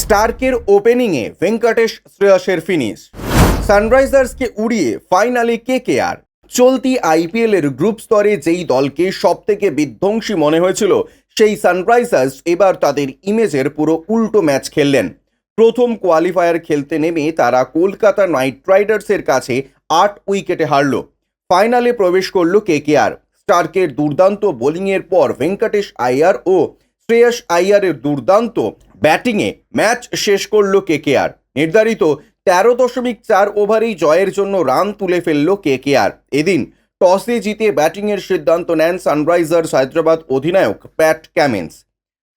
স্টার্কের ওপেনিংয়ে Venkatesh শ্রেয়সের finish. সানরাইজার্সকে উড়িয়ে ফাইনালে কে কে আর? চলতি আইপিএল এর গ্রুপ স্তরে যেই দলকে সব থেকে বিধ্বংসী মনে হয়েছিল, সেই সানরাইজার্স এবার তাদের ইমেজের পুরো উল্টো ম্যাচ খেললেন। প্রথম কোয়ালিফায়ার খেলতে নেমে তারা কলকাতা নাইট রাইডার্সের কাছে আট উইকেটে হারল। ফাইনালে প্রবেশ করল কেকেআর স্টার্কের দুর্দান্ত বোলিংয়ের পর ভেঙ্কটেশ আইয়ার ও শ্রেয়স আইয়ারের দুর্দান্ত ব্যাটিংয়ে ম্যাচ শেষ করল কেকেআর। নির্ধারিত তেরো দশমিক চার ওভারেই জয়ের জন্য রান তুলে ফেলল কেকেআর। এদিন টসে জিতে ব্যাটিংয়ের সিদ্ধান্ত নেন সানরাইজার্স হায়দ্রাবাদ অধিনায়ক প্যাট ক্যামেন্স।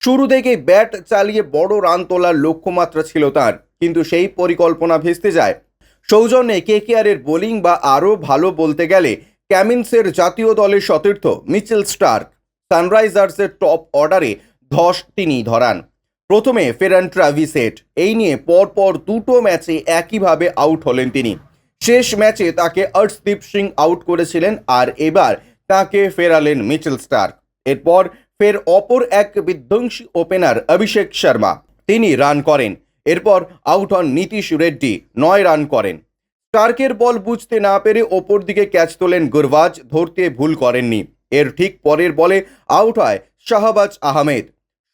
শুরু থেকে ব্যাট চালিয়ে বড় রান তোলার লক্ষ্যমাত্রা ছিল তার, কিন্তু সেই পরিকল্পনা ভেস্তে যায়। সৌজন্যে কেকেআরের বোলিং বা আরও ভালো বলতে গেলে ক্যামিন্সের জাতীয় দলের সতীর্থ মিচেল স্টার্ক। সানরাইজার্সের টপ অর্ডারে ধস তিনি ধরান। প্রথমে ফেরান ট্রাভিসেট। এই নিয়ে পরপর দুটো ম্যাচে একইভাবে আউট হলেন তিনি। শেষ ম্যাচে তাকে অর্শদীপ সিং আউট করেছিলেন আর এবার তাকে ফেরালেন মিচেল স্টার্ক। এরপর ফের অপর এক বিধ্বংসী ওপেনার অভিষেক শর্মা। তিনি রান করেন। এরপর আউট হন নীতিশ রেড্ডি। নয় রান করেন। স্টার্কের বল বুঝতে না পেরে ওপর দিকে ক্যাচ তোলেন গুরবাজ, ধরতে ভুল করেননি। এর ঠিক পরের বলে আউট হয় শাহবাজ আহমেদ।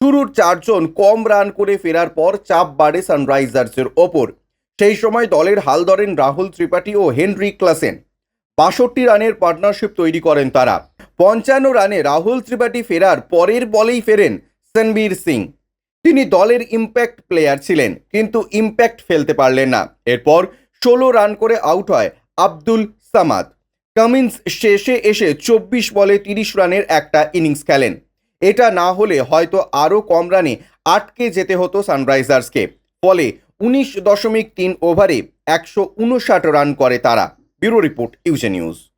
শুরুর চারজন কম রান করে ফেরার পর চাপ বাড়ে সানরাইজার্সের ওপর। সেই সময় দলের হাল ধরেন রাহুল ত্রিপাঠী ও হেনরি ক্লাসেন। বাষট্টি রানের পার্টনারশিপ তৈরি করেন তারা। পঞ্চান্ন রানে রাহুল ত্রিপাঠী ফেরার পরের বলেই ফেরেন সনবীর সিং। তিনি দলের ইম্প্যাক্ট প্লেয়ার ছিলেন, কিন্তু ইম্প্যাক্ট ফেলতে পারলেন না। এরপর ষোলো রান করে আউট হয় আব্দুল সামাদ। কামিন্স শেষে এসে চব্বিশ বলে তিরিশ রানের একটা ইনিংস খেলেন। এটা না হলে হয়তো আরও কম রানে আটকে যেতে হতো সানরাইজার্সকে। ফলে উনিশ দশমিক তিন ওভারে একশো উনষাট রান করে তারা। Bureau report, UJ news.